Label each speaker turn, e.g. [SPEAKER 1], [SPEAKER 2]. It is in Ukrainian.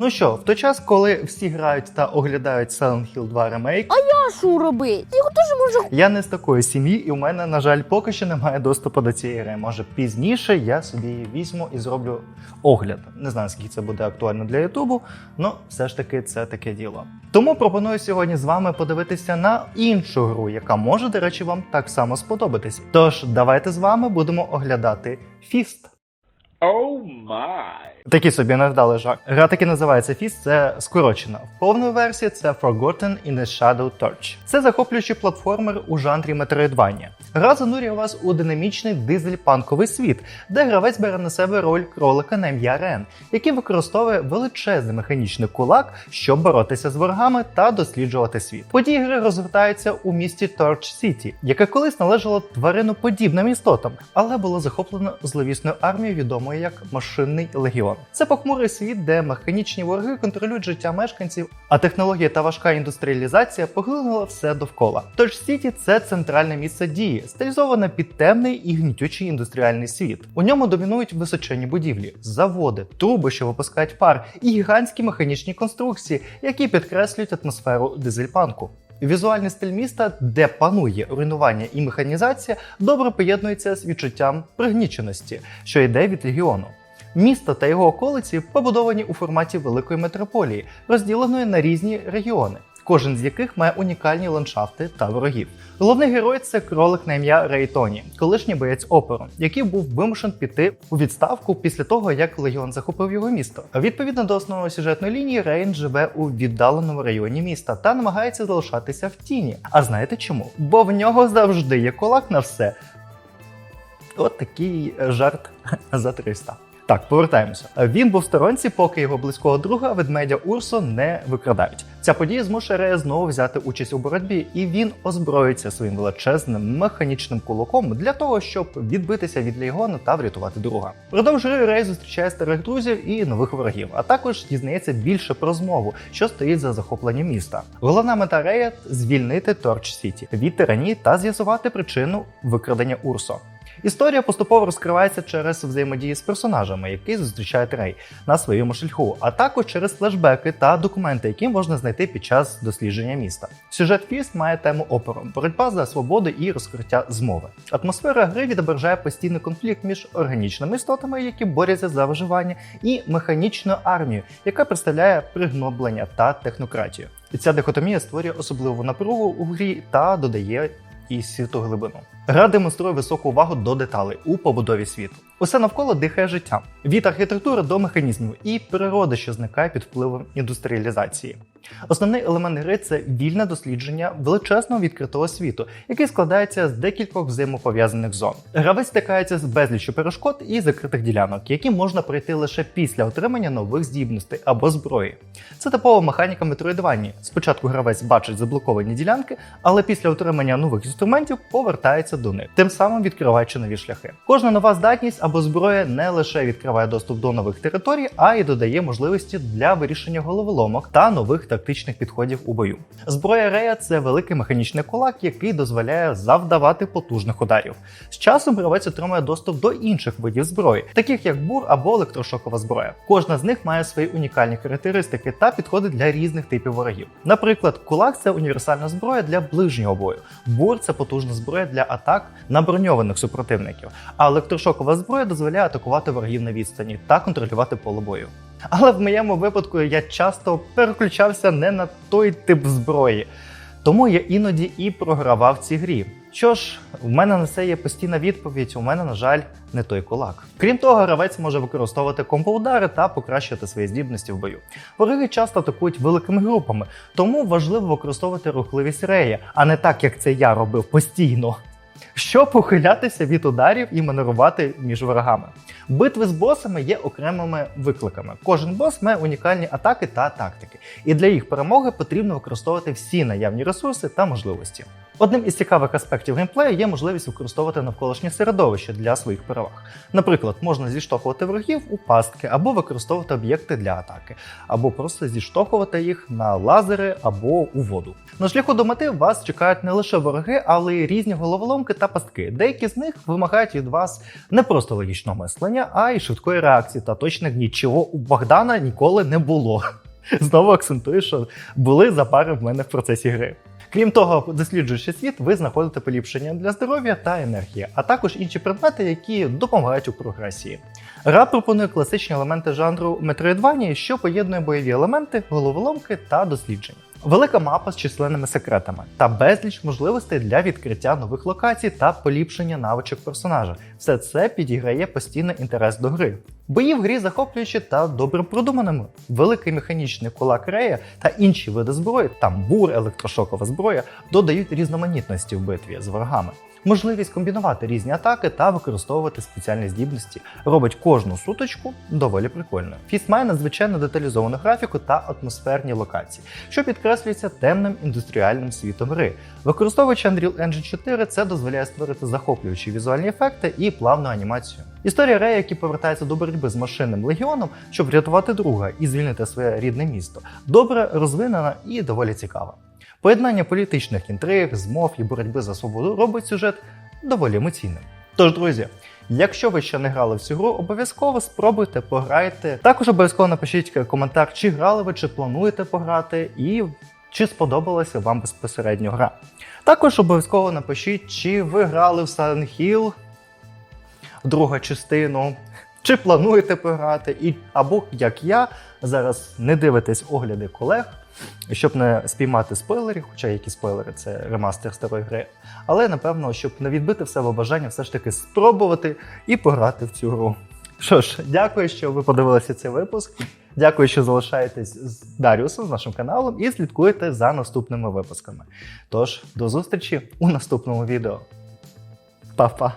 [SPEAKER 1] Ну що, в той час, коли всі грають та оглядають Silent Hill 2 ремейк,
[SPEAKER 2] А що робити? Його теж можна
[SPEAKER 1] я не з такої сім'ї, і у мене, на жаль, поки що немає доступу до цієї гри. Може, пізніше я собі її візьму і зроблю огляд. Не знаю, скільки це буде актуально для Ютубу, але все ж таки це таке діло. Тому пропоную сьогодні з вами подивитися на іншу гру, яка може, до речі, вам так само сподобатись. Тож давайте з вами будемо оглядати Фіст.
[SPEAKER 3] Oh.
[SPEAKER 1] Такий собі невдалий жарт. Гра таки називається Fist, це скорочена. В повної версії це Forgotten in the Shadow Torch. Це захоплюючий платформер у жанрі Metroidvania. Гра занурює вас у динамічний дизель-панковий світ, де гравець бере на себе роль кролика на ім'я Рен, який використовує величезний механічний кулак, щоб боротися з ворогами та досліджувати світ. Події гри розгортаються у місті Torch City, яке колись належало твариноподібним істотам, але було захоплено зловісною армією, відомою як машинний легіон. Це похмурий світ, де механічні вороги контролюють життя мешканців, а технологія та важка індустріалізація поглинула все довкола. Тож Сіті це центральне місце дії, стилізоване під темний і гнітючий індустріальний світ. У ньому домінують височені будівлі, заводи, труби, що випускають пар, і гігантські механічні конструкції, які підкреслюють атмосферу дизельпанку. Візуальний стиль міста, де панує руйнування і механізація, добре поєднується з відчуттям пригніченості, що йде від регіону. Місто та його околиці побудовані у форматі великої метрополії, розділеної на різні регіони, кожен з яких має унікальні ландшафти та ворогів. Головний герой це кролик на ім'я Рей Тоні, колишній боєць оперу, який був вимушен піти у відставку після того, як легіон захопив його місто. Відповідно до основної сюжетної лінії, Рейн живе у віддаленому районі міста та намагається залишатися в тіні. А знаєте чому? Бо в нього завжди є кулак на все. От такий жарт за 300. Так, повертаємося. Він був сторонці, поки його близького друга ведмедя Урсо не викрадають. Ця подія змушує Рея знову взяти участь у боротьбі, і він озброїться своїм величезним механічним кулаком для того, щоб відбитися від Лейгону та врятувати друга. Продовж Рей зустрічає старих друзів і нових ворогів, а також дізнається більше про змову, що стоїть за захопленням міста. Головна мета Рея звільнити Торч Сіті від тиранії та з'ясувати причину викрадення Урсо. Історія поступово розкривається через взаємодії з персонажами, які зустрічають Рей на своєму шляху, а також через флешбеки та документи, які можна знайти під час дослідження міста. Сюжет Фіст має тему опору, боротьба за свободу і розкриття змови. Атмосфера гри відображає постійний конфлікт між органічними істотами, які борються за виживання, і механічною армією, яка представляє пригноблення та технократію. І ця дихотомія створює особливу напругу у грі та додає і світоглибину. Гра демонструє високу увагу до деталей у побудові світу. Усе навколо дихає життям від архітектури до механізмів і природи, що зникає під впливом індустріалізації. Основний елемент гри це вільне дослідження величезного відкритого світу, який складається з декількох взаємопов'язаних зон. Гравець стикається з безліччю перешкод і закритих ділянок, які можна пройти лише після отримання нових здібностей або зброї. Це типова механіка метроїдванні. Спочатку гравець бачить заблоковані ділянки, але після отримання нових інструментів повертається до них, тим самим відкриваючи нові шляхи. Кожна нова здатність або зброя не лише відкриває доступ до нових територій, а й додає можливості для вирішення головоломок та нових тактичних підходів у бою. Зброя Рея це великий механічний кулак, який дозволяє завдавати потужних ударів. З часом гравець отримує доступ до інших видів зброї, таких як бур або електрошокова зброя. Кожна з них має свої унікальні характеристики та підходить для різних типів ворогів. Наприклад, кулак це універсальна зброя для ближнього бою. Бур це потужна зброя для атак на броньованих супротивників. А електрошокова зброя дозволяє атакувати ворогів на відстані та контролювати поле бою. Але в моєму випадку я часто переключався не на той тип зброї. Тому я іноді і програвав в цій грі. Що ж, в мене на це є постійна відповідь. У мене, на жаль, не той кулак. Крім того, гравець може використовувати компоудари та покращити свої здібності в бою. Вороги часто атакують великими групами, тому важливо використовувати рухливість рея, а не так, як це я робив постійно. Щоб ухилятися від ударів і маневрувати між ворогами. Битви з босами є окремими викликами. Кожен бос має унікальні атаки та тактики, і для їх перемоги потрібно використовувати всі наявні ресурси та можливості. Одним із цікавих аспектів геймплею є можливість використовувати навколишнє середовище для своїх переваг. Наприклад, можна зіштовхувати ворогів у пастки або використовувати об'єкти для атаки, або просто зіштовхувати їх на лазери або у воду. На шляху до мети вас чекають не лише вороги, але й різні головоломки та пастки. Деякі з них вимагають від вас не просто логічного мислення, а й швидкої реакції та точних дій, чого у Богдана ніколи не було. Знову акцентую, що були запари в мене в процесі гри. Крім того, досліджуючи світ, ви знаходите поліпшення для здоров'я та енергії, а також інші предмети, які допомагають у прогресії. Гра пропонує класичні елементи жанру Metroidvania, що поєднує бойові елементи, головоломки та дослідження. Велика мапа з численними секретами та безліч можливостей для відкриття нових локацій та поліпшення навичок персонажа. Все це підіграє постійний інтерес до гри. Бої в грі захоплюючі та добре продуманими. Великий механічний кулак Рея та інші види зброї, тамбур, електрошокова зброя, додають різноманітності в битві з ворогами. Можливість комбінувати різні атаки та використовувати спеціальні здібності робить кожну суточку доволі прикольною. Фіст має надзвичайно деталізовану графіку та атмосферні локації, що підкреслюється темним індустріальним світом гри. Використовуючи Unreal Engine 4, це дозволяє створити захоплюючі візуальні ефекти і плавну анімацію. Історія Рея, який повертається до боротьби з машинним легіоном, щоб врятувати друга і звільнити своє рідне місто, добре розвинена і доволі цікава. Поєднання політичних інтриг, змов і боротьби за свободу робить сюжет доволі емоційним. Тож, друзі, якщо ви ще не грали в цю гру, обов'язково спробуйте пограйте. Також обов'язково напишіть коментар, чи грали ви, чи плануєте пограти, і чи сподобалася вам безпосередньо гра. Також обов'язково напишіть, чи ви грали в Silent Hill, другу частину, чи плануєте пограти, і або як я зараз не дивитесь огляди колег, щоб не спіймати спойлерів, хоча які спойлери це ремастер старої гри. Але напевно, щоб не відбити в себе бажання, все ж таки спробувати і пограти в цю гру. Що ж, дякую, що ви подивилися цей випуск. Дякую, що залишаєтесь з Даріусом, з нашим каналом, і слідкуєте за наступними випусками. Тож, до зустрічі у наступному відео. Па-па!